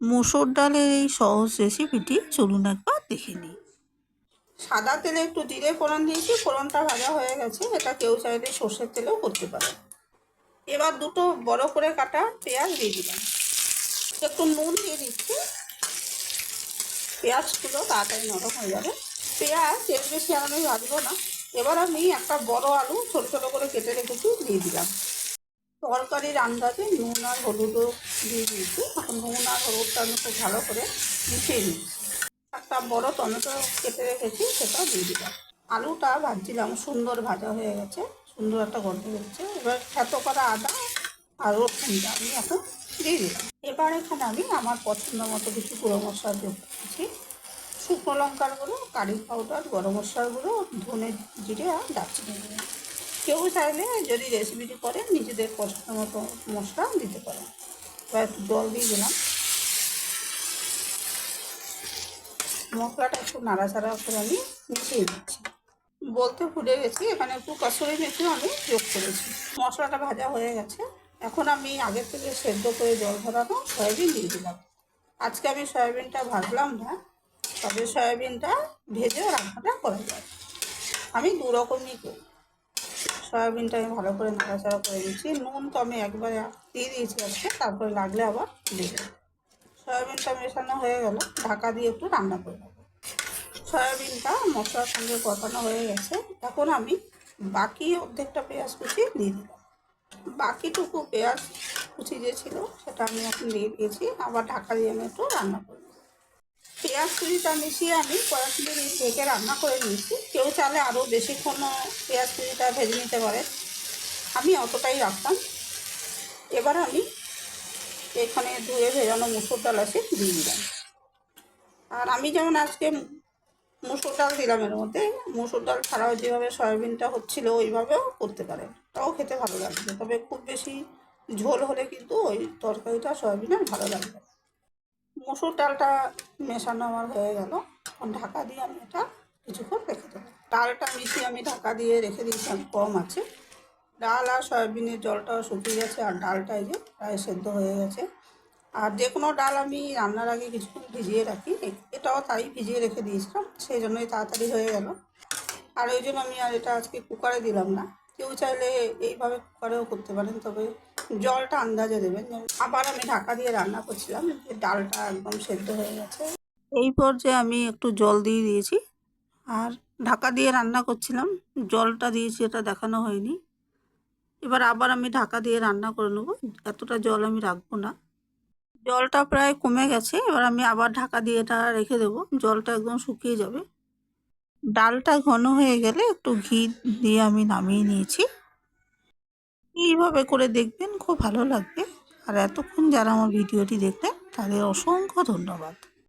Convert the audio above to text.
মুসুর ডালের এই সহজ রেসিপিটি চলুন একবার দেখে নিই। সাদা তেলে একটু জিরে ফোড়ন দিয়েছি, ফোড়নটা ভাজা হয়ে গেছে। এটা কেউ চাইলে সর্ষের তেলেও করতে পারে এবার দুটো বড় করে কাটা পেঁয়াজ দিয়ে দিলাম। একটু নুন দিয়ে দিচ্ছি। পেঁয়াজগুলো তাড়াতাড়ি নরম হয়ে যাবে। পেঁয়াজ এর বেশি আমি ভাজবো না। এবার আমি একটা বড় আলু ছোটো ছোটো করে কেটে রেখেছি, দিয়ে দিলাম। তরকারির আন্দাজে নুন আর হলুদও দিয়ে দিয়েছি। এখন নুন আর হলুদটা আমি খুব ভালো করে মিশিয়ে নিচ্ছি। একটা বড় টমেটো কেটে রেখেছি, সেটাও দিয়ে দিলাম। আলুটা ভাজছিলাম, সুন্দর ভাজা হয়ে গেছে, সুন্দর একটা গন্ধ হচ্ছে এবার খেত করা আদা আর রসুনটা আমি এখন দিয়ে দিলাম। এবার এখানে আমি আমার পছন্দ মতো কিছু গুঁড়ো মশলা যোগ করছি। শুকনো লঙ্কার গুঁড়ো, কারি পাউডার, গরম মশলার গুঁড়ো, ধনে জিরে আর দারচিনি গুঁড়ো কেউ চাইলে যদি রেসিপিটি করে, নিজেদের পছন্দ মতো মশলা দিতে পারেন এবার একটু জল দিয়ে দিলাম। মশলাটা একটু নাড়াচাড়া করে আমি মিশিয়ে দিচ্ছি। বলতে ভুলে গেছি, এখানে একটু কসুরি মেথিও আমি যোগ করেছি। মশলাটা ভাজা হয়ে গেছে। এখন আমি আগের থেকে সেদ্ধ করে জল ধরানো সয়াবিন দিয়ে দিলাম। আজকে আমি সয়াবিনটা ভাজলাম না, তবে সয়াবিনটা ভেজে রান্নাটা করা যায়। আমি দু রকমই করি। সয়াবিনটা আমি ভালো করে নাড়াচাড়া করে দিচ্ছি নুন তো আমি একবারে দিয়ে দিয়েছি আজকে, তারপরে লাগলে আবার দিয়ে সয়াবিনটা মেশানো হয়ে গেল, ঢাকা দিয়ে একটু রান্না করে নেব সয়াবিনটা মশলার সঙ্গে কষানো হয়ে গেছে। এখন আমি বাকি অর্ধেকটা পেঁয়াজ কুচি দিয়ে দিলাম বাকিটুকু পেঁয়াজ কুচি যে ছিল, সেটা আমি এখন দিয়ে দিয়েছি। আবার ঢাকা দিয়ে আমি একটু রান্না করব। পেঁয়াজ কুচিটা মিশিয়ে আমি কয়েক মিনিট ঢেকে রান্না করে নিয়েছি। কেউ চালে আরও বেশিক্ষণও পেঁয়াজ কুচিটা ভেজে নিতে পারে। আমি অতটাই রাখতাম। এবার আমি এখানে ধুয়ে ভেজানো মুসুর ডাল আছে, দিয়ে দিলাম। আর আমি যেমন আজকে মুসুর ডাল দিলাম এর মধ্যে, মুসুর ডাল ছাড়াও যেভাবে সয়াবিনটা হচ্ছিল ওইভাবেও করতে পারে। তাও খেতে ভালো লাগবে। তবে খুব বেশি ঝোল হলে কিন্তু ওই তরকারিটা সয়াবিনের ভালো লাগবে মুসুর ডালটা মেশানো আমার হয়ে গেল। এখন ঢাকা দিয়ে আমি এটা কিছুক্ষণ রেখে দেবো। ডালটা মিশিয়ে আমি ঢাকা দিয়ে রেখে দিয়েছিলাম কম আছে। ডাল আর সয়াবিনের জলটাও শুকিয়ে গেছে, আর ডালটা এই যে প্রায় সেদ্ধ হয়ে গেছে। আর যে কোনো ডাল আমি রান্নার আগে কিছুক্ষণ ভিজিয়ে রাখি, এটাও তাই ভিজিয়ে রেখে দিয়েছিলাম, সেই জন্যই তাড়াতাড়ি হয়ে গেল। আর ওই জন্য আমি আর এটা আজকে কুকারে দিলাম না। কেউ চাইলে এইভাবে কুকারেও করতে পারেন, তবে জলটা আন্দাজে দেবেন। আবার আমি ঢাকা দিয়ে রান্না করছিলাম ডালটা একদম সেদ্ধ হয়ে গেছে। এই পর্যায়ে আমি একটু জল দিয়ে দিয়েছি। আর ঢাকা দিয়ে রান্না করছিলাম, জলটা দিয়েছি এটা দেখানো হয়নি। এবার আবার আমি ঢাকা দিয়ে রান্না করে নেব, এতটা জল আমি রাখব না। জলটা প্রায় কমে গেছে, এবার আমি আবার ঢাকা দিয়ে এটা রেখে দেবো, জলটা একদম শুকিয়ে যাবে। ডালটা ঘন হয়ে গেলে একটু ঘি দিয়ে আমি নামিয়ে নিয়েছি। এইভাবে করে দেখবেন, খুব ভালো লাগবে। আর এতক্ষণ যারা আমার ভিডিওটি দেখলেন, তাদের অসংখ্য ধন্যবাদ।